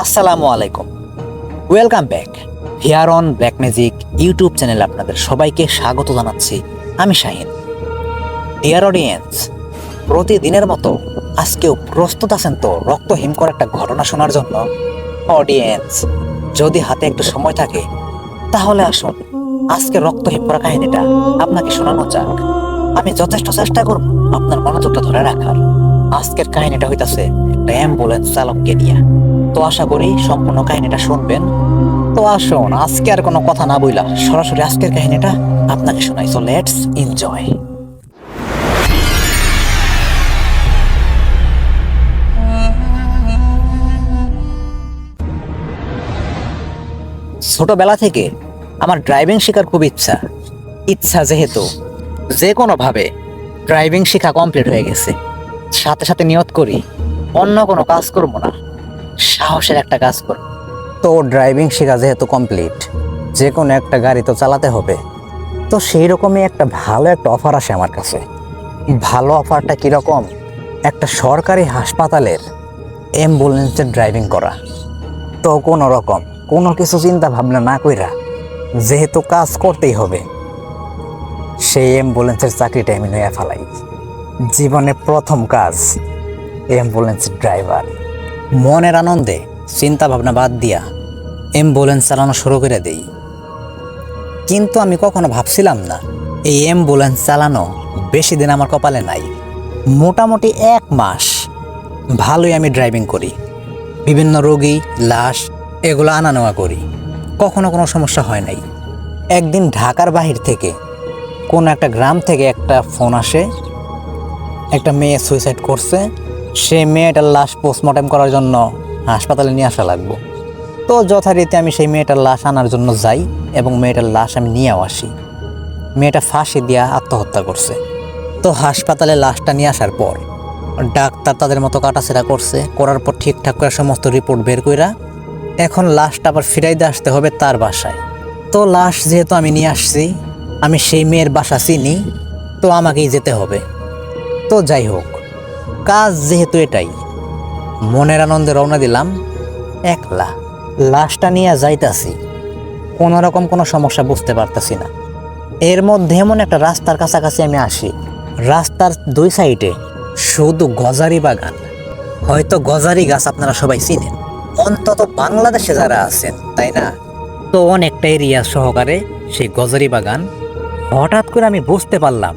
আসসালামু আলাইকুম। Welcome back here on black magic YouTube channel আপনাদের সবাইকে স্বাগত জানাচ্ছি আমি শাহিন। ডিয়ার অডিয়েন্স প্রতিদিনের মতো আজকেও প্রস্তুত আছেন তো রক্তহীন করা একটা ঘটনা শোনার জন্য। অডিয়েন্স যদি হাতে একটু সময় থাকে, তাহলে আসুন। আজকে রক্তহীন করা কাহিনীটা আপনাকে শোনানো যাক। আমি যথেষ্ট চেষ্টা করব আপনার মনোযোগটা ধরে রাখার। আজকের কাহিনীটা হইতাছে একটা অ্যাম্বুলেন্স চালককে নিয়ে। তো আশা করি সম্পূর্ণ কাহিনীটা শুনবেন। তো আসুন, আজকে আর কোনো কথা না বইলা সরাসরি আজকের কাহিনীটা আপনাকে শোনাই। সো লেটস এনজয় ছোটবেলা থেকে আমার ড্রাইভিং শেখার খুব ইচ্ছা। ইচ্ছা যেহেতু যে কোনোভাবে ড্রাইভিং শেখা কমপ্লিট হয়ে গেছে। সাথে সাথে নিয়ত করি, অন্য কোনো কাজ করব না। সাহসের একটা কাজ করব তো ড্রাইভিং শেখা যেহেতু কমপ্লিট যে কোনো একটা গাড়ি তো চালাতে হবে। তো সেই রকমই একটা ভালো একটা অফার আসে আমার কাছে। ভালো অফারটা কীরকম? একটা সরকারি হাসপাতালের অ্যাম্বুলেন্সের ড্রাইভিং করা। তো কোনো রকম, কোনো কিছু চিন্তা ভাবনা না কইরা যেহেতু কাজ করতেই হবে, সেই অ্যাম্বুলেন্সের চাকরিটা আমি নয়া ফেলাই। জীবনে প্রথম কাজ অ্যাম্বুলেন্স ড্রাইভার মনের আনন্দে চিন্তা ভাবনা বাদ দিয়া অ্যাম্বুলেন্স চালানো শুরু করে দেই। কিন্তু আমি কখনো ভাবছিলাম না, এই অ্যাম্বুলেন্স চালানো বেশি দিন আমার কপালে নাই। মোটামুটি এক মাস ভালোই আমি ড্রাইভিং করি, বিভিন্ন রোগী, লাশ এগুলো আনা নেওয়া করি, কখনো কোনো সমস্যা হয় নাই। একদিন ঢাকার বাহির থেকে কোনো একটা গ্রাম থেকে একটা ফোন আসে, একটা মেয়ে সুইসাইড করছে সে মেয়েটার লাশ পোস্টমর্টম করার জন্য হাসপাতালে নিয়ে আসা লাগবো। তো যথারীতি আমি সেই মেয়েটার লাশ আনার জন্য যাই এবং মেয়েটার লাশ আমি নিয়েও আসি। মেয়েটা ফাঁসি দিয়া আত্মহত্যা করছে। তো হাসপাতালে লাশটা নিয়ে আসার পর ডাক্তার তাদের মতো কাটাছেড়া করছে, করার পর ঠিকঠাক করে সমস্ত রিপোর্ট বের কইরা এখন লাশটা আবার ফিরাই দিয়ে আসতে হবে তার বাসায়। তো লাশ যেহেতু আমি নিয়ে আসছি, আমি সেই মেয়ের বাসা চিনি, তো আমাকেই যেতে হবে। তো যাই হোক কাজ যেহেতু এটাই, মনের আনন্দে রওনা দিলাম, একলা। লাশটা নিয়ে যাইতাছি, কোনো রকম কোনো সমস্যা বুঝতে পারতাছি না। এর মধ্যে এমন একটা রাস্তার কাছাকাছি আমি আসি, রাস্তার দুই সাইডে শুধু গজারি বাগান। হয়তো গজারি গাছ আপনারা সবাই চিনেন। অন্তত বাংলাদেশে যারা আছেন, তাই না? তো অনেকটা এরিয়া সহকারে সেই গজারি বাগান। হঠাৎ করে আমি বুঝতে পারলাম,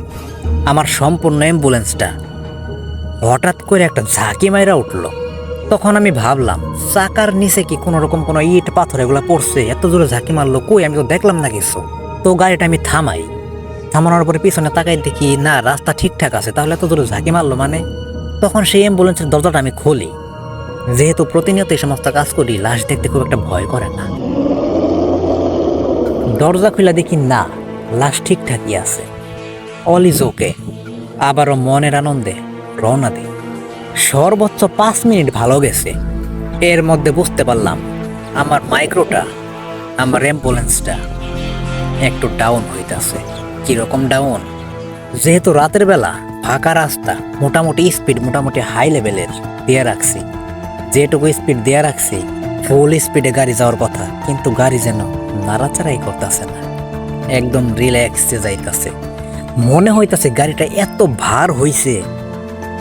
আমার সম্পূর্ণ অ্যাম্বুলেন্সটা হঠাৎ করে একটা ঝাঁকি মাইরা উঠল। তখন আমি ভাবলাম, চাকার নিচে কি কোনো রকম কোনো ইট পাথর এগুলো পড়ছে? এত জোরে ঝাঁকি মারলো কই? আমি তো দেখলাম না কিছু। তো গাড়িটা আমি থামাই। থামানোর পরে পিছনে তাকাই দেখি, না, রাস্তা ঠিকঠাক আছে, তাহলে এত জোরে ঝাঁকি মারলো মানে? তখন সেই অ্যাম্বুলেন্সের দরজাটা আমি খুলি। যেহেতু প্রতিনিয়ত এই সমস্ত কাজ করি, লাশ দেখতে খুব একটা ভয় করে না। দরজা খুলে দেখি, না, লাশ ঠিকঠাকই আছে। অল ইজ ওকে আবারও মনের আনন্দে রওনা দিই। সর্বোচ্চ পাঁচ মিনিট ভালো গেছে। এর মধ্যে বুঝতে পারলাম, আমার মাইক্রোটা, আমার অ্যাম্বুলেন্সটা একটু ডাউন হইতাছে। কীরকম ডাউন যেহেতু রাতের বেলা ফাঁকা রাস্তা, মোটামুটি স্পিড মোটামুটি হাই লেভেলের দিয়ে রাখছি। যেটুকু স্পিড দিয়ে রাখছি ফুল স্পিডে গাড়ি যাওয়ার কথা, কিন্তু গাড়ি যেন নাড়াচাড়াই করতেছে না। একদম রিল্যাক্সে যাইতাছে। মনে হইতাছে গাড়িটা এত ভার হইছে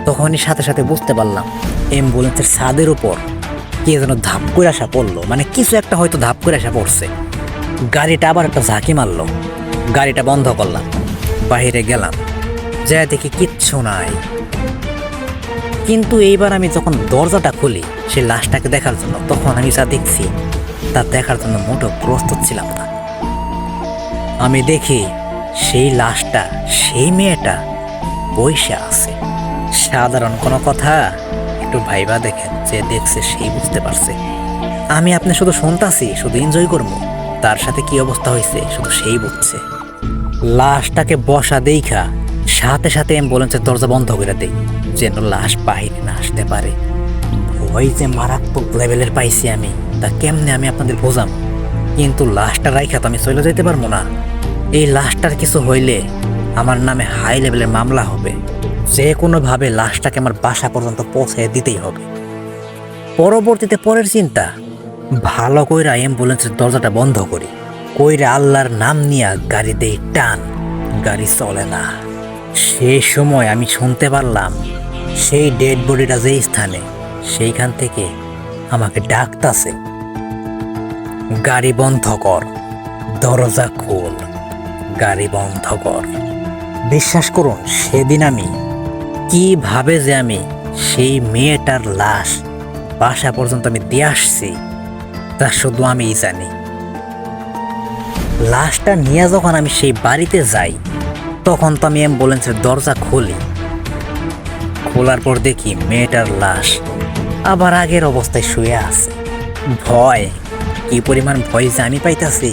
তখনই সাথে সাথে বুঝতে পারলাম অ্যাম্বুলেন্সের ছাদের উপর কে যেন ধাপ করে আসা পড়ল। মানে কিছু একটা হয়তো ধাপ করে আসা পড়ছে। গাড়িটা আবার একটা ঝাঁকি মারলো। গাড়িটা বন্ধ করলাম। বাইরে গেলাম। যা দেখি কিচ্ছু নাই। কিন্তু এইবার আমি যখন দরজাটা খুলি সেই লাশটাকে দেখার জন্য, তখন আমি যা দেখছি, তা দেখার জন্য মোটেও প্রস্তুত ছিলাম না। আমি দেখি সেই লাশটা, সেই মেয়েটা বৈশা আছে। সাধারণ কোনো কথা? একটু ভাইবা দেখেন, যে দেখছে সেই বুঝতে পারছে। আমি আপনি শুধু শুনতাছি, শুধু এনজয় করব। তার সাথে কি অবস্থা হয়েছে, শুধু সেই বুঝছে। লাশটাকে বসা দেইখা, সাথে সাথে অ্যাম্বুলেন্সের দরজা বন্ধ করে দেই। যেন লাশ বাহিরে না আসতে পারে। ভয় যে মারাত্মক লেভেলের পাইছি আমি, তা কেমনে আমি আপনাদের বোঝাম? কিন্তু লাশটা রাইখা তো আমি চলে যেতে পারব না। এই লাশটার কিছু হইলে আমার নামে হাই লেভেলের মামলা হবে। যে কোনোভাবে লাশটাকে আমার বাসা পর্যন্ত পৌঁছে দিতেই হবে। পরবর্তীতে পরের চিন্তা, ভালো কইরা অ্যাম্বুলেন্সের দরজাটা বন্ধ করি। কইরা আল্লাহর নাম নিয়া গাড়ি দেই টান, গাড়ি চলে না। সেই সময় আমি শুনতে পারলাম, সেই ডেড বডিটা যেই স্থানে, সেইখান থেকে আমাকে ডাকতাছে। গাড়ি বন্ধ কর, দরজা খোল, গাড়ি বন্ধ কর। বিশ্বাস করুন, সেদিন আমি কীভাবে যে আমি সেই মেয়েটার লাশ বাসা পর্যন্ত আমি দিয়ে আসছি, তা শুধু আমিই জানি। লাশটা নিয়ে যখন আমি সেই বাড়িতে যাই, তখন তো আমি অ্যাম্বুলেন্সের দরজা খুলি। খোলার পর দেখি মেয়েটার লাশ আবার আগের অবস্থায় শুয়ে আছে। ভয়, কি পরিমাণ ভয় যে আমি পাইতাছি,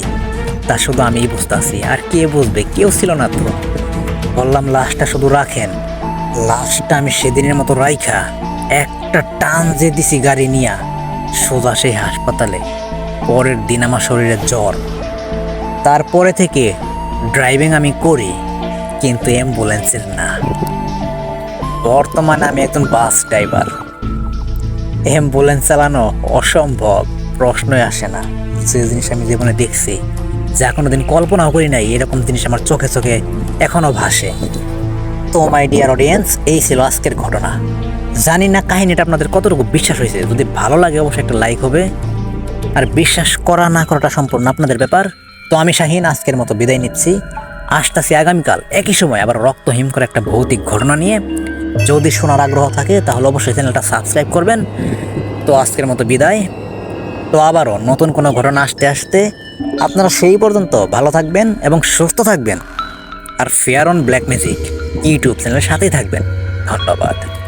তা শুধু আমিই বুঝতেছি, আর কে বুঝবে, কেউ ছিল না তো। বললাম, লাশটা শুধু রাখেন। লাশটা আমি সেদিনের মতো রাইখা একটা টান যে দিছি গাড়ি নিয়া, সোজা সেই হাসপাতালে, পরের দিন আমার শরীরে জ্বর। তারপরে থেকে ড্রাইভিং আমি করি, কিন্তু অ্যাম্বুলেন্সের না। বর্তমানে আমি একজন বাস ড্রাইভার। অ্যাম্বুলেন্স চালানো অসম্ভব, প্রশ্নই আসে না। যে জিনিস আমি জীবনে দেখছি, যা কোনোদিন কল্পনাও করি নাই, এরকম জিনিস আমার চোখে চোখে এখনও ভাসে। তো মাই ডিয়ার অডিয়েন্স এই ছিল আজকের ঘটনা। জানি না কাহিনীটা আপনাদের কতটুকু বিশ্বাস হয়েছে। যদি ভালো লাগে, অবশ্যই একটা লাইক হবে। আর বিশ্বাস করা না করাটা সম্পূর্ণ আপনাদের ব্যাপার। তো আমি শাহিন, আজকের মতো বিদায় নিচ্ছি। আসতেছি আগামীকাল একই সময় আবার রক্তহীন করে একটা ভৌতিক ঘটনা নিয়ে। যদি শোনার আগ্রহ থাকে, তাহলে অবশ্যই চ্যানেলটা সাবস্ক্রাইব করবেন। তো আজকের মতো বিদায়। তো আবারও নতুন কোনো ঘটনা আসতে আসতে আপনারা সেই পর্যন্ত ভালো থাকবেন এবং সুস্থ থাকবেন। আর fair on black magic YouTube চ্যানেলের সাথেই থাকবেন। ধন্যবাদ।